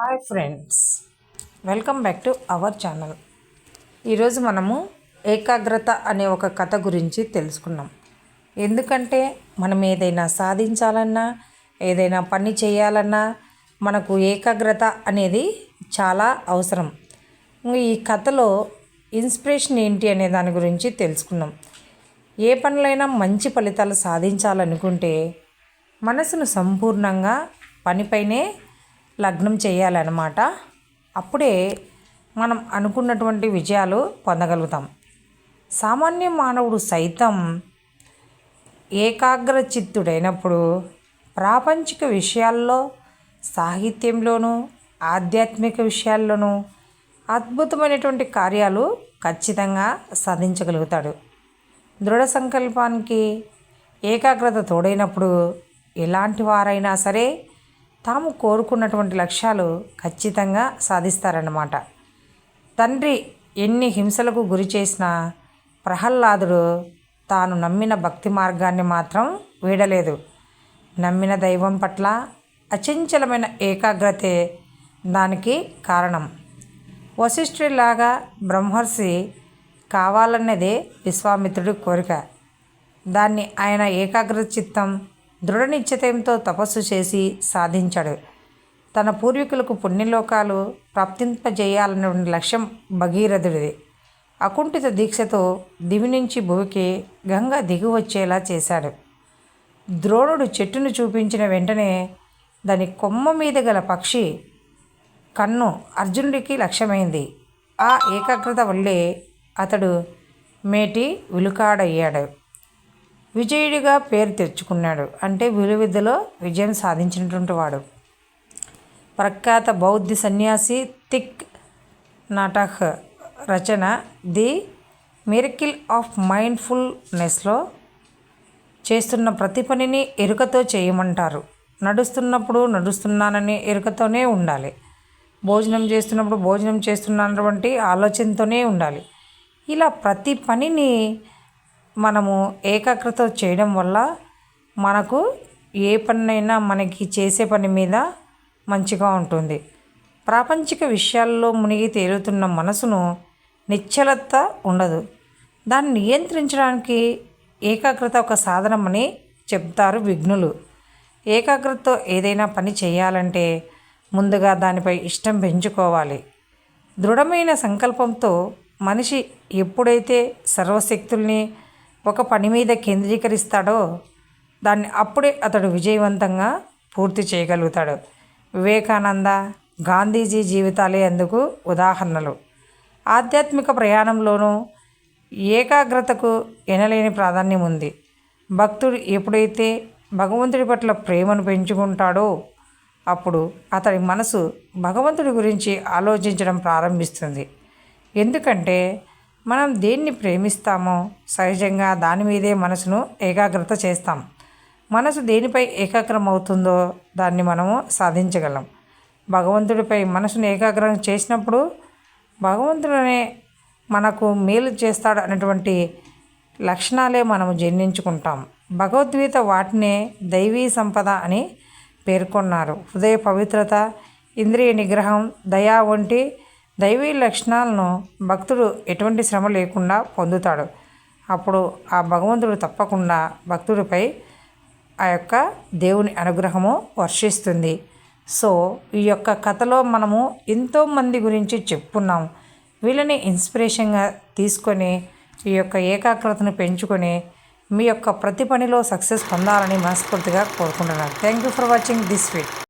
Hi friends welcome back to our channel. ఈరోజు మనము ఏకాగ్రత అనే ఒక కథ గురించి తెలుసుకున్నాం. ఎందుకంటే మనం ఏదైనా సాధించాలన్నా ఏదైనా పని చేయాలన్నా మనకు ఏకాగ్రత అనేది చాలా అవసరం. ఈ కథలో ఇన్స్పిరేషన్ ఏంటి అనే దాని గురించి తెలుసుకున్నాం. ఏ పనులైనా మంచి ఫలితాలు సాధించాలనుకుంటే మనసును సంపూర్ణంగా పనిపైనే లగ్నం చేయాలన్నమాట. అప్పుడే మనం అనుకున్నటువంటి విజయాలు పొందగలుగుతాం. సామాన్య మానవుడు సైతం ఏకాగ్ర చిత్తుడైనప్పుడు ప్రాపంచిక విషయాల్లో సాహిత్యంలోనూ ఆధ్యాత్మిక విషయాల్లోనూ అద్భుతమైనటువంటి కార్యాలు ఖచ్చితంగా సాధించగలుగుతాడు. దృఢ సంకల్పానికి ఏకాగ్రత తోడైనప్పుడు ఎలాంటి వారైనా సరే తాము కోరుకున్నటువంటి లక్ష్యాలు ఖచ్చితంగా సాధిస్తారన్నమాట. తండ్రి ఎన్ని హింసలకు గురి చేసినా ప్రహ్లాదుడు తాను నమ్మిన భక్తి మార్గాన్ని మాత్రం వీడలేదు. నమ్మిన దైవం పట్ల అచంచలమైన ఏకాగ్రతే దానికి కారణం. వశిష్ఠుడిలాగా బ్రహ్మర్షి కావాలన్నదే విశ్వామిత్రుడి కోరిక. దాన్ని ఆయన ఏకాగ్ర చిత్తం దృఢ నిశ్చయంతో తపస్సు చేసి సాధించాడు. తన పూర్వీకులకు పుణ్యలోకాలు ప్రాప్తింపజేయాలన్న లక్ష్యం భగీరథుడిది. అకుంఠిత దీక్షతో దివి నుంచి భూమికి గంగ దిగువచ్చేలా చేశాడు. ద్రోణుడు చెట్టును చూపించిన వెంటనే దాని కొమ్మ మీద గల పక్షి కన్ను అర్జునుడికి లక్ష్యమైంది. ఆ ఏకాగ్రత వల్లే అతడు మేటి విలుకాడయ్యాడు. విజయుడిగా పేరు తెచ్చుకున్నాడు. అంటే విలువిద్యలో విజయం సాధించినటువంటి వాడు. ప్రఖ్యాత బౌద్ధ సన్యాసి తిక్ నాటక్ రచన ది మిరకిల్ ఆఫ్ మైండ్ఫుల్నెస్లో చేస్తున్న ప్రతి పనిని ఎరుకతో చేయమంటారు. నడుస్తున్నప్పుడు నడుస్తున్నానని ఎరుకతోనే ఉండాలి. భోజనం చేస్తున్నప్పుడు భోజనం చేస్తున్నటువంటి ఆలోచనతోనే ఉండాలి. ఇలా ప్రతి పనిని మనము ఏకాగ్రత చేయడం వల్ల మనకు ఏ పనినైనా మనకి చేసే పని మీద మంచిగా ఉంటుంది. ప్రాపంచిక విషయాల్లో మునిగి తేలుతున్న మనసును నిశ్చలత ఉండదు. దాన్ని నియంత్రించడానికి ఏకాగ్రత ఒక సాధనమని చెప్తారు విఘ్నులు. ఏకాగ్రతతో ఏదైనా పని చేయాలంటే ముందుగా దానిపై ఇష్టం పెంచుకోవాలి. దృఢమైన సంకల్పంతో మనిషి ఎప్పుడైతే సర్వశక్తుల్ని ఒక పని మీద కేంద్రీకరిస్తాడో దాన్ని అప్పుడే అతడు విజయవంతంగా పూర్తి చేయగలుగుతాడు. వివేకానంద గాంధీజీ జీవితాలే అందుకు ఉదాహరణలు. ఆధ్యాత్మిక ప్రయాణంలోనూ ఏకాగ్రతకు ఎనలేని ప్రాధాన్యం ఉంది. భక్తుడు ఎప్పుడైతే భగవంతుడి పట్ల ప్రేమను పెంచుకుంటాడో అప్పుడు అతడి మనసు భగవంతుడి గురించి ఆలోచించడం ప్రారంభిస్తుంది. ఎందుకంటే మనం దేన్ని ప్రేమిస్తామో సహజంగా దాని మీదే మనసును ఏకాగ్రత చేస్తాం. మనసు దేనిపై ఏకాగ్రం అవుతుందో దాన్ని మనము సాధించగలం. భగవంతుడిపై మనసును ఏకాగ్రం చేసినప్పుడు భగవంతుడనే మనకు మేలు చేస్తాడు అనేటువంటి లక్షణాలే మనము జన్మించుకుంటాం. భగవద్గీత వాటినే దైవీ సంపద అని పేర్కొన్నారు. హృదయ పవిత్రత ఇంద్రియ నిగ్రహం దయా వంటి దైవీ లక్షణాలను భక్తుడు ఎటువంటి శ్రమ లేకుండా పొందుతాడు. అప్పుడు ఆ భగవంతుడు తప్పకుండా భక్తుడిపై ఆ యొక్క దేవుని అనుగ్రహము వర్షిస్తుంది. సో ఈ యొక్క కథలో మనము ఎంతోమంది గురించి చెప్పుకున్నాం వీళ్ళని ఇన్స్పిరేషన్గా తీసుకొని ఈ యొక్క ఏకాగ్రతను పెంచుకొని మీ యొక్క ప్రతి పనిలో సక్సెస్ పొందాలని మనస్ఫూర్తిగా కోరుకుంటున్నాను. Thank you for watching this week